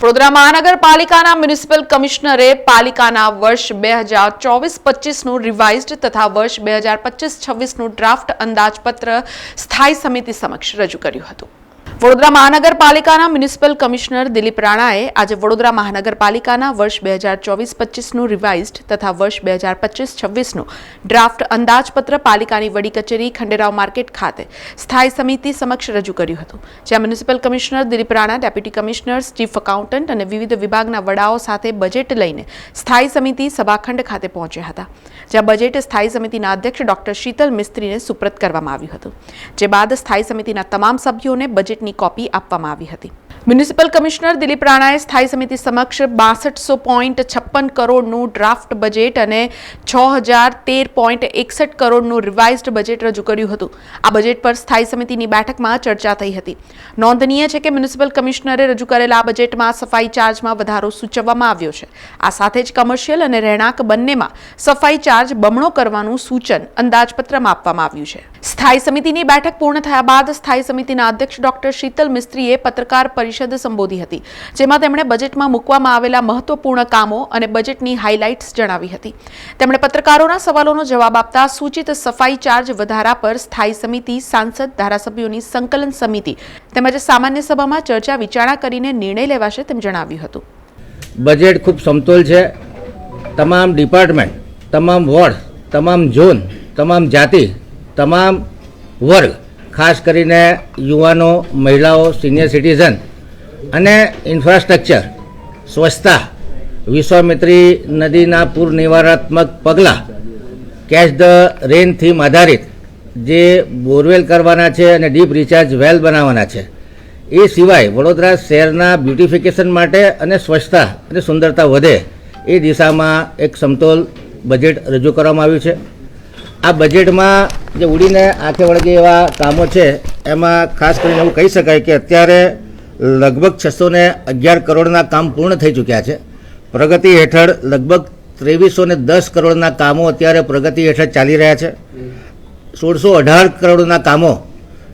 વડોદરા મહાનગરપાલિકાના મ્યુનિસિપલ કમિશનરે પાલિકાના વર્ષ બે હજાર ચોવીસ પચીસનું રિવાઇઝડ તથા વર્ષ બે હજાર પચીસ છવ્વીસનું ડ્રાફ્ટ અંદાજપત્ર સ્થાયી સમિતિ સમક્ષ રજૂ કર્યું હતું. વડોદરા મહાનગરપાલિકાના મ્યુનિસિપલ કમિશનર દિલીપ રાણાએ આજે વડોદરા મહાનગરપાલિકાના વર્ષ બે હજાર ચોવીસ પચીસનું રિવાઇઝડ તથા વર્ષ બે હજાર પચીસ છવ્વીસનું ડ્રાફ્ટ અંદાજપત્ર પાલિકાની વડી કચેરી ખંડેરાવ માર્કેટ ખાતે સ્થાયી સમિતિ સમક્ષ રજૂ કર્યું હતું, જ્યાં municipal commissioner Dilip Rana, deputy commissioner, chief accountant અને વિવિધ વિભાગના વડાઓ સાથે બજેટ લઈને સ્થાયી સમિતિ સભાખંડ ખાતે પહોંચ્યા હતા, જ્યાં બજેટ સ્થાયી સમિતિના અધ્યક્ષ ડોક્ટર શીતલ મિસ્ત્રીને સુપ્રત કરવામાં આવ્યું હતું, જે બાદ સ્થાયી સમિતિના તમામ સભ્યોને બજેટની કોપી આપવામાં આવી હતી. મ્યુનિસિપલ કમિશનર દિલીપ રાણાએ સ્થાયી સમિતિ સમક્ષ બાસઠસો પોઈન્ટ છપ્પન કરોડનું ડ્રાફ્ટ બજેટ અને છ હજાર તેર પોઈન્ટ એકસઠ કરોડનું રિવાઇઝડ બજેટ રજૂ કર્યું હતું. આ બજેટ પર સ્થાયી સમિતિની બેઠકમાં ચર્ચા થઈ હતી. નોંધનીય છે કે મ્યુનિસિપલ કમિશનરે રજૂ કરેલા આ બજેટમાં સફાઈ ચાર્જમાં વધારો સૂચવવામાં આવ્યો છે. આ સાથે જ કમર્શિયલ અને રહેણાંક બંનેમાં સફાઈ ચાર્જ બમણો કરવાનું સૂચન અંદાજપત્રમાં આપવામાં આવ્યું છે. સ્થાયી સમિતિની બેઠક પૂર્ણ થયા બાદ સ્થાયી સમિતિના અધ્યક્ષ ડોક્ટર શીતલ મિસ્ત્રીએ પત્રકાર પરિષદ સંબોધી હતી, જેમાં તેમણે બજેટમાં મૂકવામાં આવેલા મહત્વપૂર્ણ કામો અને બજેટની હાઇલાઇટ્સ જણાવી હતી. તેમણે પત્રકારોના સવાલોનો જવાબ આપતા સૂચિત સફાઈ ચાર્જ વધારા પર સ્થાયી સમિતિ, સાંસદ, ધારાસભ્યોની સંકલન સમિતિ તેમજ સામાન્ય સભામાં ચર્ચા વિચારણા કરીને નિર્ણય લેવાશે તેમ જણાવ્યું હતું. બજેટ ખૂબ સમતોલ છે. તમામ ડિપાર્ટમેન્ટ તમામ વોર્ડ તમામ ઝોન તમામ જાતિ, તમામ વર્ગ, ખાસ કરીને યુવાનો, મહિલાઓ સિનિયર સિટીઝન અને ઇન્ફ્રાસ્ટ્રક્ચર સ્વચ્છતા, વિશ્વામિત્રી નદીના પૂર નિવારણાત્મક પગલાં કેચ ધ રેન થીમ આધારિત, જે બોરવેલ કરવાના છે અને ડીપ રિચાર્જ વેલ બનાવવાના છે. એ સિવાય વડોદરા શહેરના બ્યુટિફિકેશન માટે અને સ્વચ્છતા અને સુંદરતા વધે એ દિશામાં એક સમતોલ બજેટ રજૂ કરવામાં આવ્યું છે. આ બજેટમાં જે ઉડીને આંખે વળગે એવા કામો છે, એમાં ખાસ કરીને એવું કહી શકાય કે અત્યારે લગભગ છસો ને અગિયાર કરોડના કામ પૂર્ણ થઈ ચૂક્યા છે. પ્રગતિ હેઠળ લગભગ ત્રેવીસો ને દસ કરોડના કામો અત્યારે પ્રગતિ હેઠળ ચાલી રહ્યા છે. સોળસો અઢાર કરોડના કામો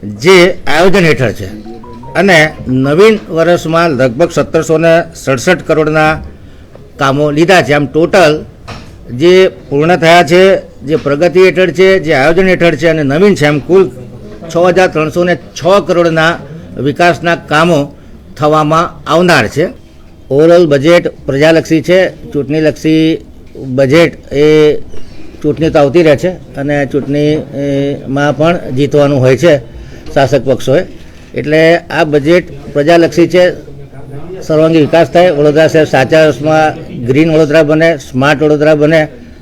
જે આયોજન હેઠળ છે. અને નવીન વર્ષમાં લગભગ સત્તરસો ને સડસઠ કરોડના કામો લીધા છે. આમ ટોટલ જે પૂર્ણ થયા છે, જે પ્રગતિ હેઠળ છે, જે આયોજન હેઠળ છે અને નવીન છે એમ કુલ છ હજાર ત્રણસો ને છ કરોડના વિકાસના કામો થવામાં આવનાર છે. ઓવરઓલ બજેટ પ્રજાલક્ષી છે, ચૂંટણીલક્ષી બજેટ એ ચૂંટણી તો આવતી રહે છે અને ચૂંટણીમાં પણ જીતવાનું હોય છે શાસક પક્ષોએ. એટલે આ બજેટ પ્રજાલક્ષી છે, સર્વાંગી વિકાસ થાય, વડોદરા શહેર સાચા અર્થમાં ગ્રીન વડોદરા બને સ્માર્ટ વડોદરા બને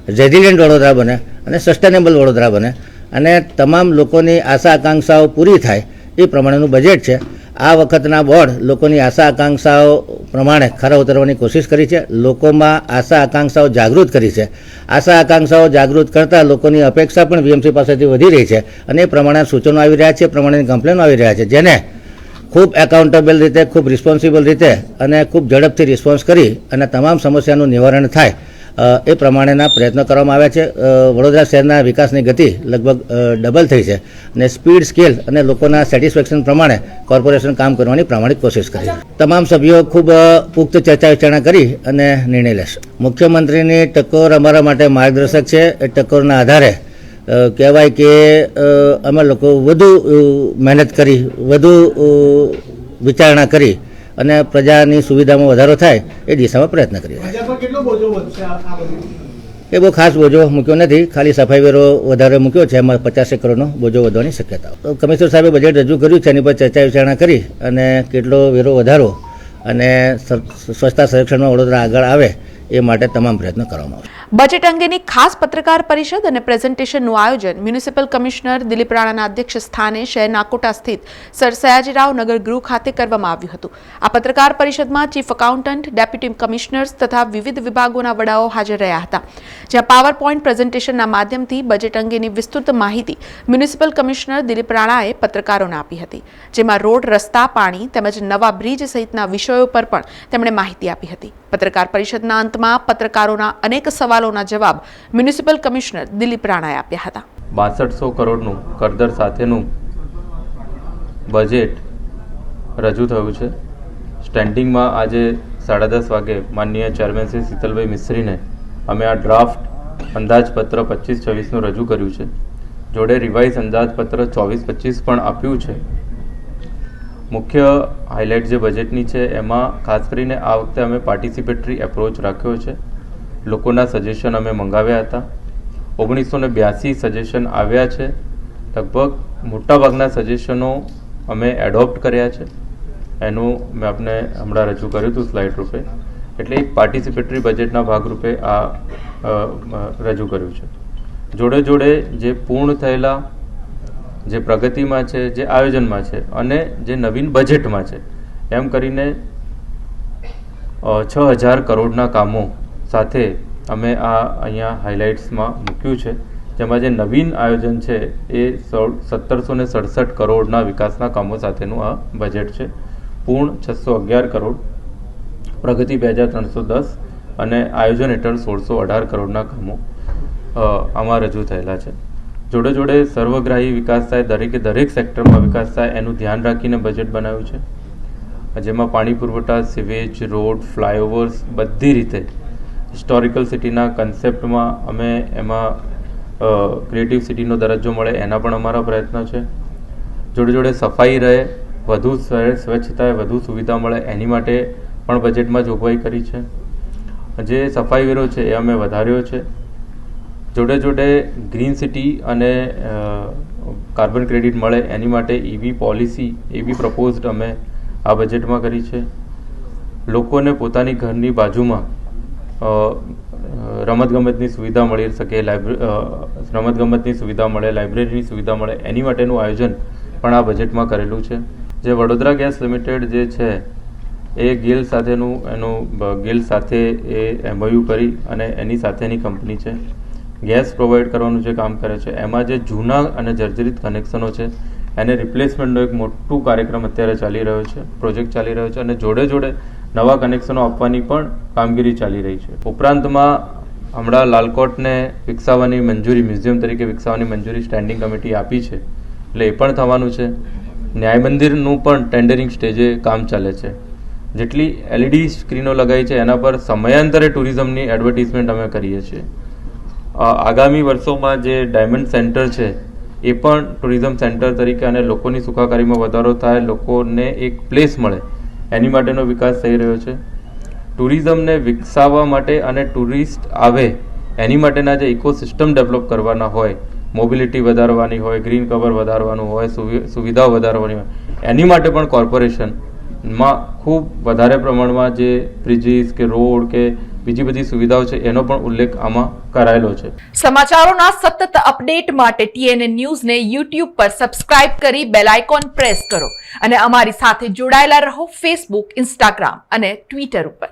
રેઝિલિયન્ટ વડોદરા બને અને સસ્ટેનેબલ વડોદરા બને. અને તમામ લોકોની આશા આકાંક્ષાઓ પૂરી થાય એ પ્રમાણેનું બજેટ છે. આ વખતના બોર્ડ લોકોની આશા આકાંક્ષાઓ પ્રમાણે ખરા ઉતરવાની કોશિશ કરી છે. લોકોમાં આશા આકાંક્ષાઓ જાગૃત કરી છે. આશા આકાંક્ષાઓ જાગૃત કરતાં લોકોની અપેક્ષા પણ વીએમસી પાસેથી વધી રહી છે અને એ પ્રમાણે સૂચનો આવી રહ્યા છે પ્રમાણેની કમ્પ્લેનો આવી રહ્યા છે, જેને ખૂબ એકાઉન્ટેબલ રીતે, ખૂબ રિસ્પોન્સિબલ રીતે અને ખૂબ ઝડપથી રિસ્પોન્સ કરી અને તમામ સમસ્યાનું નિવારણ થાય એ પ્રમાણેના પ્રયત્નો કરવામાં આવ્યા છે. વડોદરા શહેરના વિકાસની ગતિ લગભગ ડબલ થઈ છે અને સ્પીડ, સ્કેલ અને લોકોના સેટિસ્ફેક્શન પ્રમાણે કોર્પોરેશન કામ કરવાની પ્રામાણિક કોશિશ કરી. તમામ સભ્યો ખૂબ પુખ્ત ચર્ચા વિચારણા કરી અને નિર્ણય લેશે. મુખ્યમંત્રીની ટકોર અમારા માટે માર્ગદર્શક છે. એ ટકોરના આધારે કહેવાય કે અમે લોકો વધુ મહેનત કરી, વધુ વિચારણા કરી અને પ્રજાની સુવિધામાં વધારો થાય એ દિશામાં પ્રયત્ન કરી એ બહુ ખાસ બોજો મૂક્યો નથી. ખાલી સફાઈ વેરો વધારે મૂક્યો છે. એમાં પચાસેક કરોડનો બોજો વધવાની શક્યતા તો કમિશનર સાહેબે બજેટ રજૂ કર્યું છે. એની પર ચર્ચા વિચારણા કરી અને કેટલો વેરો વધારો અને સ્વચ્છતા સંરક્ષણમાં વડોદરા આગળ આવે એ માટે તમામ પ્રયત્નો કરવામાં આવશે. બજેટ અંગેની ખાસ પત્રકાર પરિષદ અને પ્રેઝન્ટેશનનું આયોજન મ્યુનિસિપલ કમિશનર દિલીપ રાણાના અધ્યક્ષ સ્થાને શહેરના કોટા સ્થિત સર સયાજીરાવ નગર ગૃહ ખાતે કરવામાં આવ્યું હતું. આ પત્રકાર પરિષદમાં ચીફ એકાઉન્ટન્ટ, ડેપ્યુટી કમિશનર્સ તથા વિવિધ વિભાગોના વડાઓ હાજર રહ્યા હતા. જ્યાં પાવર પોઈન્ટ પ્રેઝન્ટેશનના માધ્યમથી બજેટ અંગેની વિસ્તૃત માહિતી મ્યુનિસિપલ કમિશનર દિલીપ રાણાએ પત્રકારોને આપી હતી. જેમાં રોડ, રસ્તા, પાણી તેમજ નવા બ્રિજ સહિતના વિષયો પર પણ તેમણે માહિતી આપી હતી. પત્રકાર પરિષદના અંતમાં પત્રકારોના અનેક સવાલોના જવાબ મ્યુનિસિપલ કમિશનર દિલીપ રાણાએ આપ્યા હતા. બાસઠસો કરોડનું કરદર સાથેનું બજેટ રજૂ થયું છે. સ્ટેન્ડિંગમાં આજે સાડા દસ વાગે માનનીય ચેરમેન શ્રી શીતલભાઈ મિસ્ત્રીને અમે આ ડ્રાફ્ટ અંદાજપત્ર પચીસ છવ્વીસનું રજૂ કર્યું છે. જોડે રિવાઇઝ અંદાજપત્ર ચોવીસ પચીસ પણ આપ્યું છે. મુખ્ય હાઇલાઇટ જે બજેટની છે, એમાં ખાસ કરીને આ વખતે અમે પાર્ટિસિપેટરી એપ્રોચ રાખ્યો છે. લોકોના સજેશન અમે મંગાવ્યા હતા. ઓગણીસો ને બ્યાસી સજેશન આવ્યા છે. લગભગ મોટાભાગના સજેશનો અમે એડોપ્ટ કર્યા છે. એનું મેં આપને હમણાં રજૂ કર્યું હતું સ્લાઇડ રૂપે. એટલે પાર્ટિસિપેટરી બજેટના ભાગરૂપે આ રજૂ કર્યું છે. જોડે જોડે જે પૂર્ણ થયેલા જે પ્રગતિમાં છે, જે આયોજનમાં છે અને જે નવીન બજેટમાં છે, એમ કરીને છ હજાર કરોડના કામો સાથે અમે આ અહીંયા હાઇલાઇટ્સમાં મૂક્યું છે, જેમાં જે નવીન આયોજન છે એ સત્તરસો ને સડસઠ કરોડના વિકાસના કામો સાથેનું આ બજેટ છે. પૂર્ણ છસો અગિયાર કરોડ, પ્રગતિ બે હજાર ત્રણસો દસ અને આયોજન હેઠળ સોળસો અઢાર કરોડના કામો આમાં રજૂ થયેલા છે. જોડે જોડે સર્વગ્રાહી વિકાસ થાય, દરેકે દરેક સેક્ટરમાં વિકાસ થાય, એનું ધ્યાન રાખીને બજેટ બનાવ્યું છે. જેમાં પાણી પુરવઠા સિવેજ રોડ ફ્લાયઓવર્સ બધી રીતે હિસ્ટોરિકલ સિટીના કન્સેપ્ટમાં અમે એમાં ક્રિએટિવ સિટીનો દરજ્જો મળે એના પણ અમારા પ્રયત્નો છે. જોડે જોડે સફાઈ રહે, વધુ સ્વ- સ્વચ્છતા વધુ સુવિધા મળે એની માટે પણ બજેટમાં જોગવાઈ કરી છે. જે સફાઈ વેરો છે એ અમે વધાર્યો છે. જોડે જોડે ગ્રીન સિટી અને કાર્બન ક્રેડિટ મળે એની માટે ઈવી પોલિસી એવી પ્રપોઝડ અમે આ બજેટમાં કરી છે. લોકોને પોતાની ઘરની બાજુમાં રમતગમતની સુવિધા મળી શકે રમતગમતની સુવિધા મળે, લાઇબ્રેરીની સુવિધા મળે, એની માટેનું આયોજન પણ આ બજેટમાં કરેલું છે. જે વડોદરા ગેસ લિમિટેડ જે છે, એ ગિલ સાથેનું, એનું ગિલ સાથે એ એમઓયુ કરી અને એની સાથેની કંપની છે. ગેસ પ્રોવાઈડ કરવાનું જે કામ કરે છે, એમાં જે જૂના અને જર્જરિત કનેક્શનો છે, એને રિપ્લેસમેન્ટનો એક મોટું કાર્યક્રમ અત્યારે ચાલી રહ્યો છે, પ્રોજેક્ટ ચાલી રહ્યો છે અને જોડે જોડે નવા કનેક્શનો આપવાની પણ કામગીરી ચાલી રહી છે. ઉપરાંતમાં હમણાં લાલકોટને વિકસાવવાની મંજૂરી, મ્યુઝિયમ તરીકે વિકસાવવાની મંજૂરી સ્ટેન્ડિંગ કમિટી આપી છે. એટલે એ પણ થવાનું છે. ન્યાય મંદિરનું પણ ટેન્ડરિંગ સ્ટેજે કામ ચાલે છે. જેટલી એલઈડી સ્ક્રીનો લગાવી છે, એના પર સમયાંતરે ટુરિઝમની એડવર્ટિઝમેન્ટ અમે કરીએ છીએ. આગામી વર્ષોમાં જે ડાયમંડ સેન્ટર છે, એ પણ ટુરિઝમ સેન્ટર તરીકે અને લોકોની સુખાકારીમાં વધારો થાય, લોકોને એક પ્લેસ મળે એની માટેનો વિકાસ થઈ રહ્યો છે. ટુરિઝમને વિકસાવવા માટે અને ટુરિસ્ટ આવે, એની માટેના જે ઇકોસિસ્ટમ ડેવલપ કરવાના હોય, મોબિલિટી વધારવાની હોય, ગ્રીન કવર વધારવાનું હોય, સુવિ- સુવિધાઓ વધારવાની હોય, એની માટે પણ કોર્પોરેશનમાં ખૂબ વધારે પ્રમાણમાં જે બ્રિજીસ કે રોડ કે બીજી બધી સુવિધાઓ છે, એનો પણ ઉલ્લેખ આમાં કરાયેલો છે. સમાચારોના સતત અપડેટ માટે ટીએનએ ન્યૂઝને યુટ્યુબ પર સબસ્ક્રાઇબ કરી બેલ આઇકોન પ્રેસ કરો અને અમારી સાથે જોડાયેલા રહો ફેસબુક ઇન્સ્ટાગ્રામ અને ટ્વિટર ઉપર.